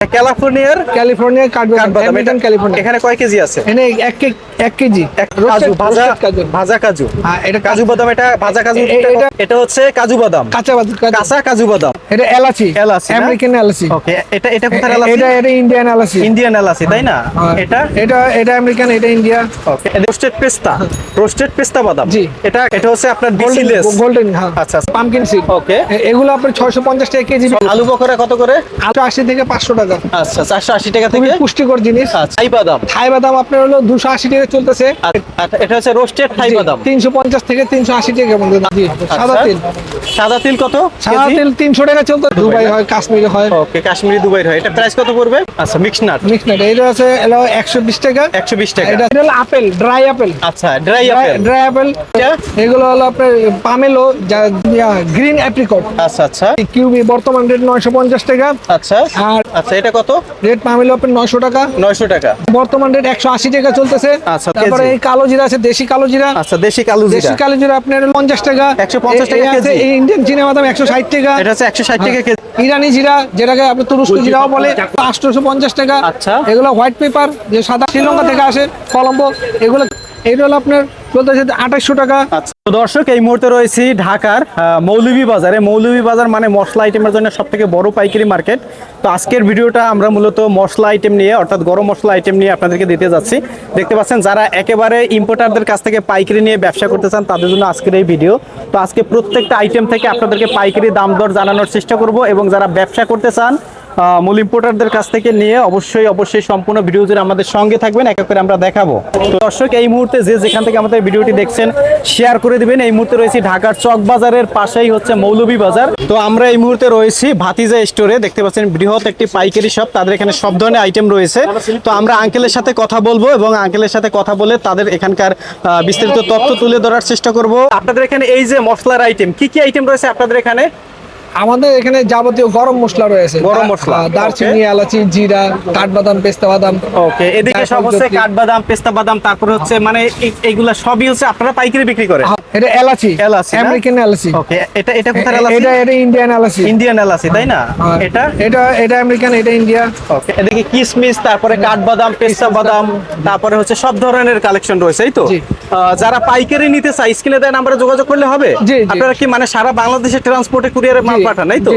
ক্যালিফোর্নিয়ার? ক্যালিফোর্নিয়া কাঠবাদাম এটা- ক্যালিফোর্নিয়া এখানে কয় কেজি আছে? এখানে এক কে- এক কেজি। কাজু ভাজা কাজু। ভাজা কাজু। হ্যাঁ, এটা কাজু বাদাম এটা ভাজা কাজু এটা- হচ্ছে কাজু বাদাম। কাঁচা বাদাম কাঁচা কাজু বাদাম। এটা এলাচি। এলাচি আমেরিকান এলাচি। ওকে এটা এটা কোথায় এলাচি? এটা এটা ইন্ডিয়ান এলাচি। ইন্ডিয়ান এলাচি তাই না? হ্যাঁ। এটা? এটা এটা আমেরিকান এটা ইন্ডিয়া ওকে রোস্টেড পেস্তা রোস্টেড পেস্তা বাদাম। জি। এটা এটা হচ্ছে আপনার গোল্ডেন গোল্ডেন হ্যাঁ। আচ্ছা। পামকিন সিড ওকে এগুলো আপনার ছয়শো পঞ্চাশ টাকা কেজি আলু বকরা কত করে? আলু আশি থেকে পাঁচশো টাকা। আচ্ছা চারশো আশি টাকা থেকে? পুষ্টিকর জিনিস। আচ্ছা থাই বাদাম। থাই বাদাম আপনার হলো দুশো আশি টাকা চলতেছে। আর আর এটা হচ্ছে রোস্টেড থাই বাদাম। তিনশো পঞ্চাশ থেকে তিনশো আশি টাকা পর্যন্ত জি সাদা আচ্ছা। সাদা তিল কত সাদা তেল তিনশো টাকা চলতে দুবাই হয় কাশ্মীরে হয়। ওকে কাশ্মীরি দুবাই হয়। এটা প্রাইস কত পড়বে? আচ্ছা মিক্স নাট মিক্স নাট এটা আছে একশো বিশ টাকা। এটা হলো আপেল ড্রাই আপেল আচ্ছা ড্রাই আপেল ড্রাই আপেল? এগুলো হলো আপনার পামেলো গ্রিন অ্যাপ্রিকট আচ্ছা আচ্ছা। কিউবি বর্তমান রেট নয়শো পঞ্চাশ টাকা। আচ্ছা। আর আচ্ছা এটা কত? রেট আপনার টাকা। নয়শো টাকা। বর্তমান রেট একশো আশি টাকা চলতেছে। আচ্ছা, তারপরে এই কালো জিরা আছে দেশি কালো জিরা। আচ্ছা দেশি কালো দেশি কালো জিরা আপনার পঞ্চাশ টাকা। 150 টাকা এই- এই ইন্ডিয়ান বাদাম একশো ষাট টাকা। এটা হচ্ছে একশো ষাট টাকা কেজি। ইরানি জিরা যেটাকে আপনি তুরস্ক জিরাও বলে আটশোশো পঞ্চাশ টাকা। আচ্ছা। এগুলো হোয়াইট পেপার যে সাদা শ্রীলঙ্কা থেকে আসে কলম্বো এগুলো হলো আপনার চলতেছে আঠাশশো টাকা। আচ্ছা। দর্শক, এই মুহূর্তে রয়েছি ঢাকার মৌলভী বাজারে। মৌলভী বাজার মানে মশলা আইটেমের জন্য সব থেকে বড় পাইকারি মার্কেট। তো আজকের ভিডিওটা আমরা মূলত মশলা আইটেম নিয়ে, অর্থাৎ গরম মশলা আইটেম নিয়ে আপনাদেরকে দিতে যাচ্ছি। দেখতে পাচ্ছেন, যারা একেবারে ইম্পোর্টারদের কাছ থেকে পাইকারি নিয়ে ব্যবসা করতে চান, তাদের জন্য আজকের এই ভিডিও। তো আজকে প্রত্যেকটা আইটেম থেকে আপনাদেরকে পাইকারি দাম দর জানানোর চেষ্টা করব এবং যারা ব্যবসা করতে চান মূল ইম্পোর্টারদের কাছ থেকে নিয়ে অবশ্যই অবশ্যই সম্পূর্ণ ভিডিও জুড়ে আমাদের সঙ্গে থাকবেন, এক করে আমরা দেখাবো। তো দর্শক, এই মুহূর্তে যে যেখান থেকে আমাদের ভিডিওটি দেখছেন শেয়ার করে দিবেন। এই মুহূর্তে রয়েছি ঢাকার চক বাজারের পাশেই হচ্ছে মৌলভী বাজার। তো আমরা এই মুহূর্তে রয়েছি ভাতিজা স্টোরে দেখতে পাচ্ছেন, বৃহৎ একটি পাইকারি শপ তাদের এখানে সব ধরনের আইটেম রয়েছে। তো আমরা আঙ্কেলের সাথে কথা বলব এবং আঙ্কেলের সাথে কথা বলে তাদের এখানকার বিস্তারিত তথ্য তুলে ধরার চেষ্টা করব। আপনাদের এখানে এই যে মশলার আইটেম কি কি আইটেম রয়েছে আপনাদের এখানে? আমাদের এখানে যাবতীয় গরম মশলা রয়েছে। গরম মশলা, দারচিনি এলাচি জিরা কাঠবাদাম পেস্তা বাদাম। ওকে এদিকে সব হচ্ছে কাঠবাদাম পেস্তা বাদাম তারপর হচ্ছে মানে এইগুলা সবই হচ্ছে আপনারা পাইকারি বিক্রি করেন? এটা এলাচি এলাচি আমেরিকান এলাচি। ওকে এটা এটা কোথায় এ- এলাচি? এটা এটা ইন্ডিয়ান এলাচি। ইন্ডিয়ান এলাচি তাই না? এটা? এটা এটা আমেরিকান এটা ইন্ডিয়া ওকে এদিকে কিশমিশ তারপরে কাঠবাদাম পেস্তা বাদাম তারপরে হচ্ছে সব ধরনের কালেকশন রয়েছে এই তো। যারা পাইকারি নিতে চাই স্ক্রিনে দেয় নাম্বারে যোগাযোগ করলে হবে। আপনারা কি মানে সারা বাংলাদেশে ট্রান্সপোর্টে কুরিয়ারে মাল পাঠান এই তো?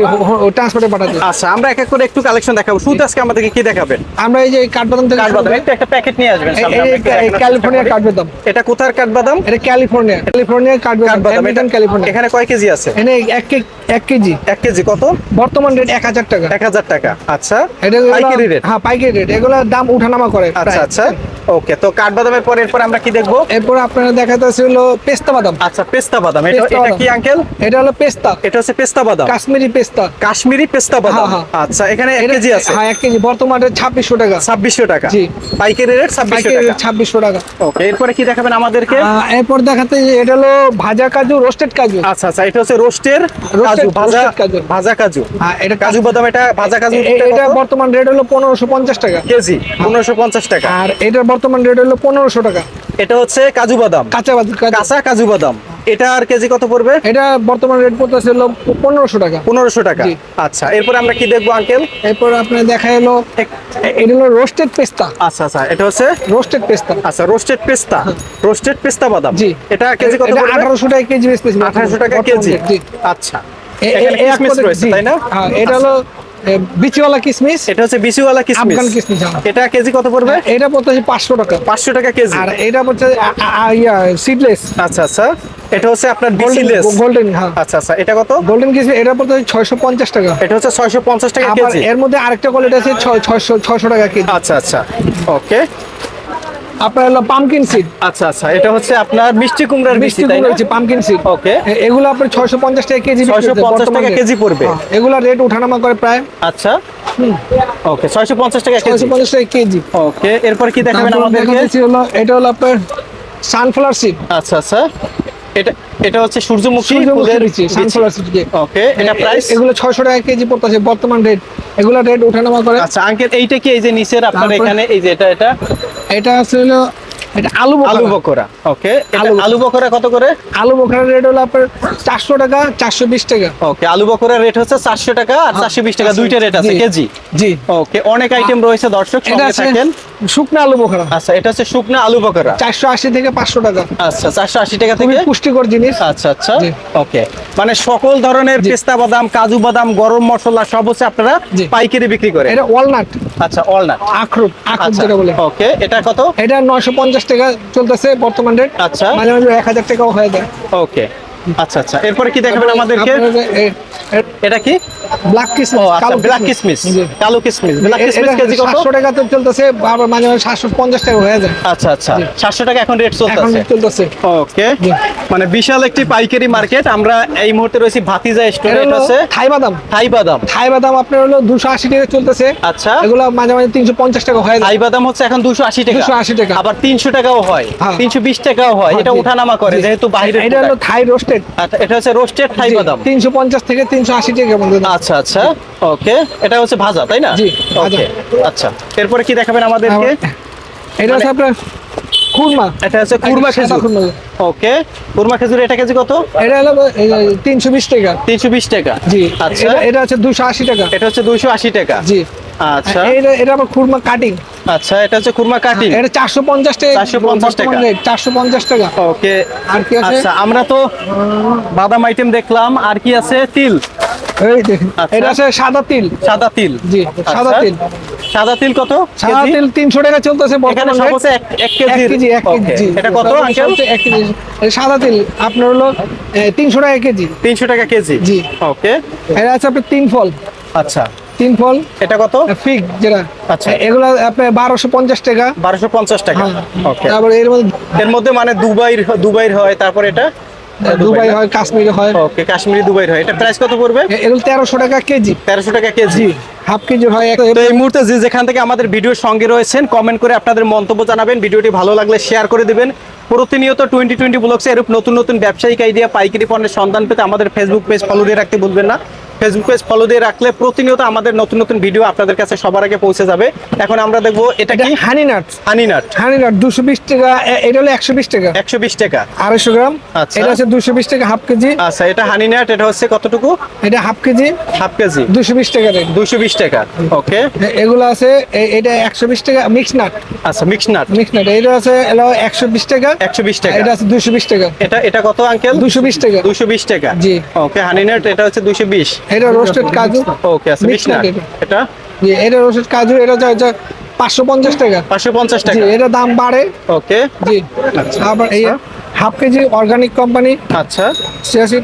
ট্রান্সপোর্টে পাঠাতে আচ্ছা আমরা এক এক করে একটু কালেকশন দেখাবো। শুরুতে আজকে আমাদেরকে কি দেখাবেন? আমরা এই যে কাঠবাদাম থেকে কাঠবাদাম একটা প্যাকেট নিয়ে আসবেন ক্যালিফোর্নিয়া এটা কোথার কাঠবাদাম? এটা ক্যালিফোর্নিয়া ক্যালিফোর্নিয়া কাঠবাদাম এটা- ক্যালিফোর্নিয়া এখানে কয় কেজি আছে? এখানে এক এক কেজি। এক কেজি কত? বর্তমান রেট এক হাজার টাকা। এক হাজার টাকা। আচ্ছা এটা পাইকারি রেট হ্যাঁ পাইকারি রেট এগুলোর দাম উঠানামা করে আচ্ছা আচ্ছা। ওকে তো কাঠবাদামের পরে এরপর আমরা কি দেখব? এরপর আপনারা দেখাতেছে হলো পেস্তা বাদাম। আচ্ছা পেস্তা বাদাম। এটা এটা কি আঙ্কেল এটা হলো পেস্তা। এটা হচ্ছে পেস্তা বাদাম। কাশ্মীরি পেস্তা। কাশ্মীরি পেস্তা বাদাম। হ্যাঁ, হ্যাঁ। আচ্ছা এখানে এক কেজি আছে। হ্যাঁ এক কেজি। বর্তমান রেট ছাব্বিশশো টাকা। ছাব্বিশশো টাকা। জি। পাইকারি রেট ছাব্বিশশো পাইকারি টাকা। ওকে এরপরে কি দেখাবেন আমাদেরকে? এরপর দেখাতে এটা হলো ভাজা কাজু রোস্টেড কাজু। আচ্ছা আচ্ছা এটা হচ্ছে রোস্টের কাজু ভাজা কাজু। ভাজা কাজু। হ্যাঁ, এটা কাজু বাদাম এটা ভাজা কাজু এটা বর্তমান রেট হলো পনেরোশো পঞ্চাশ টাকা। কেজি পনেরোশো পঞ্চাশ টাকা। আর এটার বর্তমান রেট হলো পনেরোশো টাকা। এটা হচ্ছে কাজু বাদাম। কাঁচা বাদাম কাঁচা- কাজু বাদাম। এটা আর কেজি কত পড়বে? এটা বর্তমান রেট পড়তেছে হলো পনেরোশো টাকা। পনেরোশো টাকা। আচ্ছা এরপরে আমরা কি দেখব আঙ্কেল? এরপর দেখা এলো এটা হলো রোস্টেড পেস্তা আচ্ছা আচ্ছা এটা হচ্ছে রোস্টেড পেস্তা আচ্ছা রোস্টেড পেস্তা রোস্টেড পেস্তা বাদাম। জি। এটা কেজি কত আঠারোশো টাকা কেজি বেচতেছি। আঠারোশো টাকা কেজি। আচ্ছা। এখানে কিসমিস রয়েছে তাই না? হ্যাঁ, এটা হলো এ, বিচিওয়ালা কিসমিস? এটা হচ্ছে বিচিওয়ালা কিসমিস। আফগান কিসমিস, হ্যাঁ। এটা কেজি কত পড়বে? এটা পড়তেছে পাঁচশো টাকা। পাঁচশো টাকা কেজি। আর এটা আ- ইয়া সিডলেস আচ্ছা আচ্ছা। এটা হচ্ছে আপনার বিসিলেস গোল্ডেন হ্যাঁ। আচ্ছা আচ্ছা। এটা কত? গোল্ডেন কিসমিস এটা ছয়শো পঞ্চাশ টাকা। এটা হচ্ছে ছয়শো পঞ্চাশ টাকা আবার কেজি। এর মধ্যে আরেকটা কোয়ালিটি আছে ছয়- ছয়শো ছয়শো টাকা কেজি। আচ্ছা আচ্ছা। ওকে আপনার হলো পামকিন সিড আচ্ছা আচ্ছা এটা হচ্ছে আপনার মিষ্টি কুমড়ার মিষ্টি কুমড়ো হচ্ছে পামকিন সিড ওকে। এগুলো আপনার ছয়শো পঞ্চাশ টাকা কেজি ছয়শো 650 টাকা কেজি পড়বে। এগুলো এগুলা রেট ওঠানামা করে প্রায়। আচ্ছা। ওকে ছয়শো পঞ্চাশ টাকা কেজি। পঞ্চাশ টাকা কেজি। ওকে এরপর কি দেখাবেন আমাদের আমাদেরকে? এটা হলো আপনার সানফ্লাওয়ার সিড আচ্ছা আচ্ছা। এটা এটা হচ্ছে সূর্যমুখী ফুলের। সানফ্লাওয়ার সিড ওকে এটা প্রাইস এগুলো ছয়শো টাকা কেজি পড়তেছে বর্তমান রেট এগুলো রেট ওঠানামা করে। আচ্ছা আঙ্কেল এইটা কি এই যে নিচের আপনার এখানে এই যে এটা এটা? এটা আছে হলো এটা আলু বোখরা আলু বকরা ওকে। আলু- আলু বকরা কত করে? আলু রেট হলো আপনার চারশো টাকা চারশো বিশ টাকা। ওকে আলু বকরার রেট হচ্ছে চারশো টাকা আর চারশো বিশ টাকা দুইটা রেট আছে কেজি? জি। ওকে অনেক আইটেম রয়েছে দর্শক সঙ্গে থাকেন। শুকনো আলু বোখরা আচ্ছা এটা হচ্ছে শুকনা আলু বকরা। চারশো আশি থেকে পাঁচশো টাকা। আচ্ছা চারশো আশি টাকা থেকে? পুষ্টিকর জিনিস। আচ্ছা আচ্ছা ওকে। মানে সকল ধরনের পেস্তা বাদাম কাজু বাদাম গরম মশলা সব হচ্ছে আপনারা পাইকারি বিক্রি করে। এটা ওয়ালনাট আচ্ছা অলনাট আখরোট আখরোট আচ্ছা যেটা বলে। ওকে এটা কত? এটা নয়শো পঞ্চাশ টাকা চলতেছে বর্তমান রেট আচ্ছা। মাঝে মাঝে এক হাজার টাকাও হয়ে যায়। ওকে আচ্ছা আচ্ছা। এরপরে কি দেখাবেন আমাদেরকে? এটা কি? ব্ল্যাক কিসমিস ও আচ্ছা ব্ল্যাক কিসমিস কালো কিসমিস ব্ল্যাক কিসমিস কেজি কত? সাতশো টাকা তো চলতেছে আবার মাঝে মাঝে সাতশো পঞ্চাশ টাকা হয়ে যায়। আচ্ছা আচ্ছা। জি। সাতশো টাকা এখন রেট এখন চলতেছে। চলতেছে ওকে মানে বিশাল একটি পাইকারি মার্কেট আমরা এই মুহূর্তে রয়েছি ভাতিজা স্টোরে হচ্ছে থাই বাদাম। থাই বাদাম। থাই বাদাম আপনার হলো দুশো আশি টাকা চলতেছে। আচ্ছা। এগুলো মাঝে মাঝে তিনশো পঞ্চাশ টাকা হয়ে যায়। থাই বাদাম হচ্ছে এখন দুশো আশি টাকা। 280 টাকা। আবার তিনশো টাকাও হয়। হ্যাঁ। তিনশো বিশ টাকাও হয়। এটা জি। উঠানামা করে যেহেতু বাইরে এটা হলো থাই রোস্টেড আচ্ছা এটা হচ্ছে রোস্টেড থাই বাদাম। তিনশো পঞ্চাশ থেকে তিনশো আশি টাকা আচ্ছা আচ্ছা। ওকে এটা হচ্ছে ভাজা তাই না? জি, ওকে আচ্ছা। এরপরে কি দেখাবেন আমাদেরকে? এটা হচ্ছে আপনার খুরমা। এটা হচ্ছে কুরমা খেজুর। ওকে কুরমা খেজুর এটা কেজি কত? এটা হলো তিনশো বিশ টাকা। তিনশো বিশ টাকা। জি আচ্ছা। এটা- হচ্ছে দুশো আশি টাকা। এটা হচ্ছে দুইশো আশি টাকা। জি। আচ্ছা। এটা এটা আবার খুরমা কাটিং আচ্ছা এটা হচ্ছে কুরমা কাটি এটা চারশো পঞ্চাশ টাকা। 450 টাকা। চারশো পঞ্চাশ টাকা। ওকে আর কি আছে? আচ্ছা আমরা তো বাদাম আইটেম দেখলাম। আর কি আছে? তিল। এই দেখুন। এটা আছে সাদা তিল। সাদা তিল। জি সাদা। তিল। সাদা তিল কত? সাদা তিল তিনশো টাকা চলতেছে বর্তমান। কেজি এক কেজি। এটা কত, সব uncle? কেজি। সাদা তিল আপনার হলো তিনশো টাকা কেজি। তিনশো টাকা কেজি? জি। ওকে এটা আছে আপনার তিন ফল। আচ্ছা। তিন ফল। এটা কত? ফিগ যেটা। আচ্ছা। এগুলো বারোশো পঞ্চাশ টাকা। বারোশো পঞ্চাশ টাকা। হ্যাঁ। ওকে তারপরে এর মধ্যে এর মধ্যে মানে দুবাইর দুবাইর হয় তারপর এটা? দুবাই হয় কাশ্মীরি হয়। ওকে কাশ্মীরি দুবাই হয়। এটা প্রাইস কত পড়বে? এগুলো তেরোশো টাকা কেজি। তেরোশো টাকা কেজি। হাফ কেজি হয় তো এই মুহূর্তে যে যেখান থেকে আমাদের ভিডিওর সঙ্গে রয়েছেন কমেন্ট করে আপনাদের মন্তব্য জানাবেন। ভিডিওটি ভালো লাগলে শেয়ার করে দিবেন। প্রতিনিয়ত টোয়েন্টি টোয়েন্টি ব্লগসে এরূপ নতুন নতুন ব্যবসায়িক আইডিয়া পাইকারি পণ্যের সন্ধান পেতে আমাদের ফেসবুক পেজ ফলো দিয়ে রাখতে ভুলবেন না। ফেসবুক পেজ ফলো দিয়ে রাখলে প্রতিনিয়ত আমাদের নতুন নতুন ভিডিও আপনাদের কাছে সবার আগে পৌঁছে যাবে। এখন আমরা দেখব এটা কি? Honey nut honey nut honey nut দুশো বিশ টাকা এটা হলো একশো বিশ টাকা। একশো বিশ টাকা। আড়াইশো গ্রাম। আচ্ছা। এটা আছে দুশো বিশ টাকা হাফ কেজি। আচ্ছা এটা হানি নাট এটা হচ্ছে কতটুকু? এটা হাফ কেজি। Half KG. দুশো বিশ টাকা দুশো বিশ টাকা। ওকে এগুলো আছে এটা একশো বিশ টাকা মিক্স নাট আচ্ছা মিক্স নাট মিক্স নাট এটা আছে একশো বিশ টাকা। একশো বিশ টাকা। এটা আছে দুশো বিশ টাকা। এটা এটা কত আঙ্কেল দুশো বিশ টাকা। দুশো বিশ টাকা। জি। ওকে হানি নাট এটা হচ্ছে দুশো বিশ। এটা রোস্টেড কাজু। ওকে আচ্ছা মিক্স নাট এটা। এটা? জি এটা রোস্টেড কাজু এটা যা পাঁচশো পঞ্চাশ টাকা। পাঁচশো পঞ্চাশ জি টাকা। এটা দাম বাড়ে। ওকে জি আবার এই হাফ কেজি অর্গানিক কোম্পানি। আচ্ছা।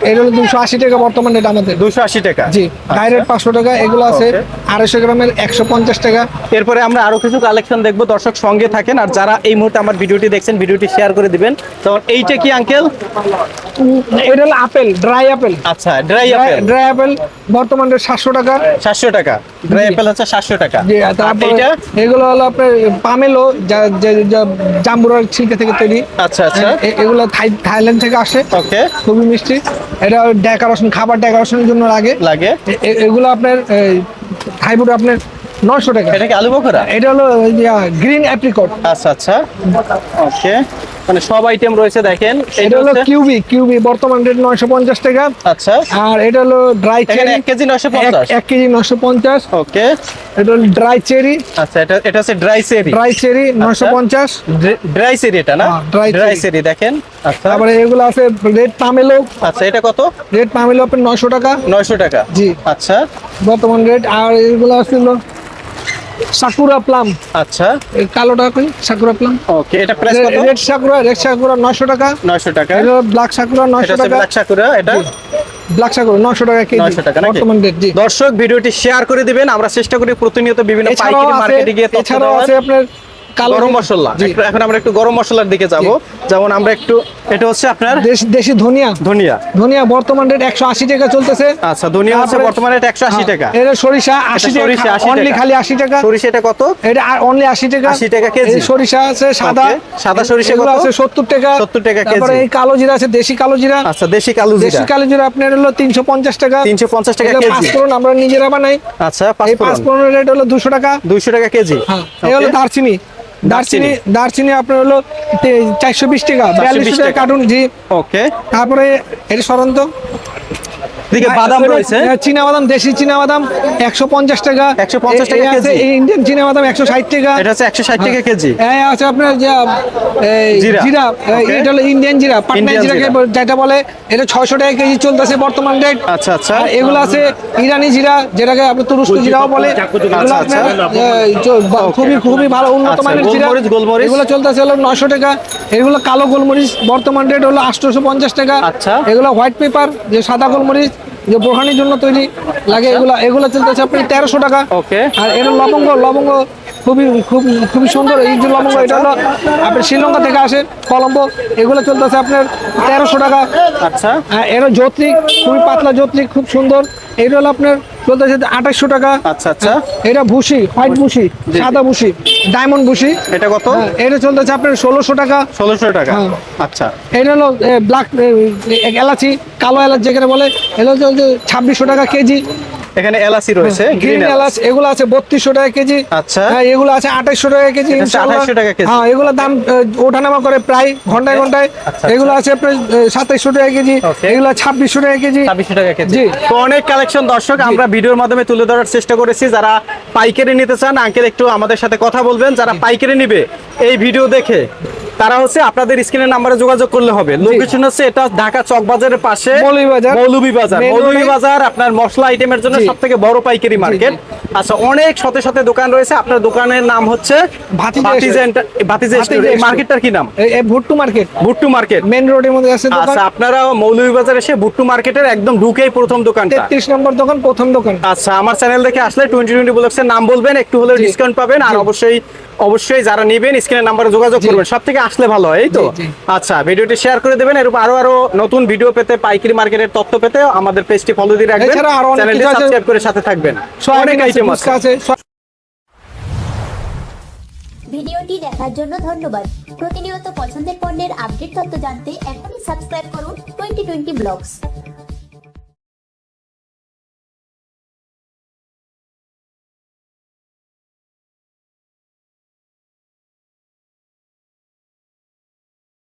এটা হলো দুশো আশি টাকা বর্তমান রেট আমাদের। দুশো আশি টাকা। জি আচ্ছা। ডাইরেক্ট পাঁচশো টাকা এগুলো আছে. আড়াইশো গ্রামের একশো পঞ্চাশ টাকা। এরপরে আমরা আরও কিছু কালেকশন দেখব দর্শক সঙ্গে থাকেন। আর যারা এই মুহূর্তে আমার ভিডিওটি দেখছেন ভিডিওটি শেয়ার করে দিবেন। তখন এইটা কি আঙ্কেল? এটা হলো আপেল ড্রাই আপেল। আচ্ছা ড্রাই আপেল। ড্রাই আপেল বর্তমান সাতশো টাকা। সাতশো টাকা। ড্রাই। আপেল হচ্ছে সাতশো টাকা। জি তারপরে এইটা? এগুলো হলো আপনার পামেলো জাম্বুরার ছিলকে থেকে তৈরি। আচ্ছা আচ্ছা। এ- এগুলো থাইল্যান্ড থেকে আসে। ওকে খুবই মিষ্টি। এটা ডেকোরেশন খাবার ডেকোরেশনের জন্য লাগে। লাগে। এগুলো আপনার থাইবুট আপনার নয়শো টাকা। এটা কি আলু বকরা এটা হলো গ্রিন অ্যাপ্রিকট। আচ্ছা আচ্ছা। ওকে মানে সব আইটেম রয়েছে দেখেন। এটা হলো কিউবি কিউবি বর্তমান রেট নয়শো পঞ্চাশ টাকা। আচ্ছা। আর এটা হলো ড্রাই চেরি এক কেজি নশো পঞ্চাশ। এক কেজি নশো পঞ্চাশ। ওকে। এটা হলো ড্রাই চেরি আচ্ছা এটা এটা হচ্ছে ড্রাই সেরি ড্রাই চেরি নয়শো পঞ্চাশ। ড্রাই সেরি এটা না? হ্যাঁ, ড্রাই cherry। সেরি দেখেন। আচ্ছা। তারপরে এগুলো আছে রেড পামেলো আচ্ছা এটা কত? রেড পামেলো আপনার নয়শো টাকা। নয়শো টাকা। জি। আচ্ছা। বর্তমান রেট আর এগুলো আছিল সাকুরা প্লাম আচ্ছা। এই কালোটা কই? সাকুরা প্লাম ওকে এটা প্রাইস কত? রেড সাকুরা রেড সাকুরা নয়শো টাকা। নয়শো টাকা। এটা ব্ল্যাক সাকুরা এটা নয়শো হচ্ছে টাকা। ব্ল্যাক সাকুরা এটা? ব্ল্যাক সাকুরা নয়শো টাকা কেজি। 900 টাকা নাকি? বর্তমান রেট জি। দর্শক ভিডিওটি শেয়ার করে দিবেন। আমরা চেষ্টা করি প্রতিনিয়ত বিভিন্ন পাইকারি মার্কেটে গিয়ে তথ্য এছাড়াও আছে আপনার গরম মশলা। এখন আমরা একটু গরম মশলার দিকে যাব। যেমন আমরা একটু এটা হচ্ছে আপনার দেশি ধনিয়া। ধনিয়া। ধনিয়া বর্তমান রেট একশো আশি টাকা চলতেছে। আচ্ছা ধনিয়া হচ্ছে বর্তমানে এটা একশো আশি টাকা। এটা সরিষা আশি সরিষা টাকা 80 টাকা। খালি আশি টাকা। সরিষা এটা কত? এটা অনলি আশি টাকা। 80 টাকা কেজি। সরিষা আছে সাদা। সাদা সরিষা কত? আছে সত্তর টাকা। 70 টাকা তারপরে কেজি। এই কালো জিরা আছে দেশি কালো জিরা। আচ্ছা দেশি কালো দেশি কালো জিরা আপনার হলো তিনশো পঞ্চাশ টাকা। 350 টাকা কেজি। পাঁচফোড়ন আমরা নিজেরা বানাই। আচ্ছা পাঁচফোড়ন। রেট হলো দুশো টাকা। দুইশো টাকা কেজি। হ্যাঁ এই হলো দারচিনি। দারচিনি দারচিনি আপনার হলো চারশো বিশ টাকা বিয়াল্লিশ টাকা। কার্টুন জি। ওকে। তারপরে এটা সরন্ত দিকে বাদাম রয়েছে। চীনা বাদাম দেশি চীনা বাদাম একশো পঞ্চাশ টাকা 150 টাকা আছে কেজি। ইন্ডিয়ান চীনা বাদাম একশো ষাট টাকা। এটা হচ্ছে একশো ষাট টাকা কেজি। এই আছে আপনার জিরা। এটা হলো ইন্ডিয়ান জিরা। পাটনা জিরাকে জিরা। যেটা বলে এটা ছয়শো টাকা কেজি চলতেছে বর্তমান রেট আচ্ছা আচ্ছা। এগুলো আছে ইরানি জিরা যেটাকে আপনি তুরস্ক জিরাও বলে। এগুলো আচ্ছা, আচ্ছা। খুবই খুবই ভালো উন্নত আচ্ছা, মানের জিরা। এগুলো চলতেছে হলো নশো টাকা। এগুলো কালো গোলমরিচ বর্তমান রেট হলো আটশোশো পঞ্চাশ টাকা। আচ্ছা। এগুলো হোয়াইট পেপার যে সাদা গোলমরিচ যে বোরহানির জন্য তৈরি লাগে এগুলা এগুলো চলতেছে আপনি তেরোশো টাকা। ওকে আর এর লবঙ্গ লবঙ্গ খুবই খুব খুবই সুন্দর। এই যে লবঙ্গ এটা হলো আপনার শ্রীলঙ্কা থেকে আসে কলম্বো। এগুলো চলতেছে আপনার তেরোশো টাকা। আচ্ছা। আর এটা যৌত্রিক খুবই পাতলা যৌত্রিক খুব সুন্দর। এটা হলো আপনার চলতেছে আঠাশশো টাকা। আচ্ছা আচ্ছা। এটা ভুসি হোয়াইট ভুসি সাদা ভুসি ডায়মন্ড ভুসি। এটা কত? হ্যাঁ, এটা চলতেছে আপনার ষোলোশো টাকা। ষোলোশো টাকা। হ্যাঁ। আচ্ছা। এটা হলো ব্ল্যাক এলাচি কালো এলাচ যেখানে বলে। এটা হচ্ছে ছাব্বিশশো টাকা কেজি। এখানে এলাচি রয়েছে গ্রিন এলাচ। এগুলো আছে বত্রিশশো টাকা কেজি। আচ্ছা। হ্যাঁ এগুলো আছে আঠাইশশো টাকা কেজি। 2800 টাকা কেজি। হ্যাঁ এগুলো দাম ওঠানামা করে প্রায় ঘন্টায় ঘন্টায়। আচ্ছা, এগুলো আছে সাতাইশশো টাকা কেজি এগুলো ছাব্বিশশো টাকা কেজি। ছাব্বিশশো টাকা কেজি। তো অনেক কালেকশন দর্শক আমরা ভিডিওর মাধ্যমে তুলে ধরার চেষ্টা করেছি। যারা পাইকারি নিতে চান আঙ্কেল একটু আমাদের সাথে কথা বলবেন। যারা পাইকারি নিবে এই ভিডিও দেখে তারা হচ্ছে আপনাদের স্ক্রিনের নাম্বারে যোগাযোগ করলে হবে। লোকেশন হচ্ছে এটা ঢাকা চক বাজারের পাশে মৌলভী বাজার মৌলভী বাজার আপনার মশলা আইটেমের জন্য সব থেকে বড় পাইকারি মার্কেট আচ্ছা অনেক শত শত দোকান রয়েছে। আপনার দোকানের নাম হচ্ছে। মার্কেটটার কি নাম? Bhuttu market Bhuttu market main রোডের মধ্যে আছে আচ্ছা আপনারা মৌলভীবাজার এসে ভুট্টু মার্কেটের একদম ঢুকেই প্রথম দোকানটা। তেত্রিশ নম্বর দোকান প্রথম দোকান। আচ্ছা আমার চ্যানেল দেখে আসলে টোয়েন্টি টোয়েন্টি ব্লগসের নাম বলবেন একটু হলেও। ডিসকাউন্ট পাবেন আর অবশ্যই অবশ্যই যারা নেবেন স্ক্রিনের নাম্বারে যোগাযোগ করবেন। সব থেকে আসলে ভালো হয় এই তো। আচ্ছা ভিডিওটি শেয়ার করে দেবেন। এরকম আরও আরও নতুন ভিডিও পেতে পাইকারি মার্কেটের তথ্য পেতে আমাদের পেজটি ফলো দিয়ে রাখবেন। চ্যানেলটি সাবস্ক্রাইব করে সাথে থাকবেন। অনেক আইটেম আছে। ভিডিওটি দেখার জন্য ধন্যবাদ। প্রতিনিয়ত পছন্দের পণ্যের আপডেট তথ্য জানতে এখনই সাবস্ক্রাইব করুন টোয়েন্টি টোয়েন্টি ব্লগস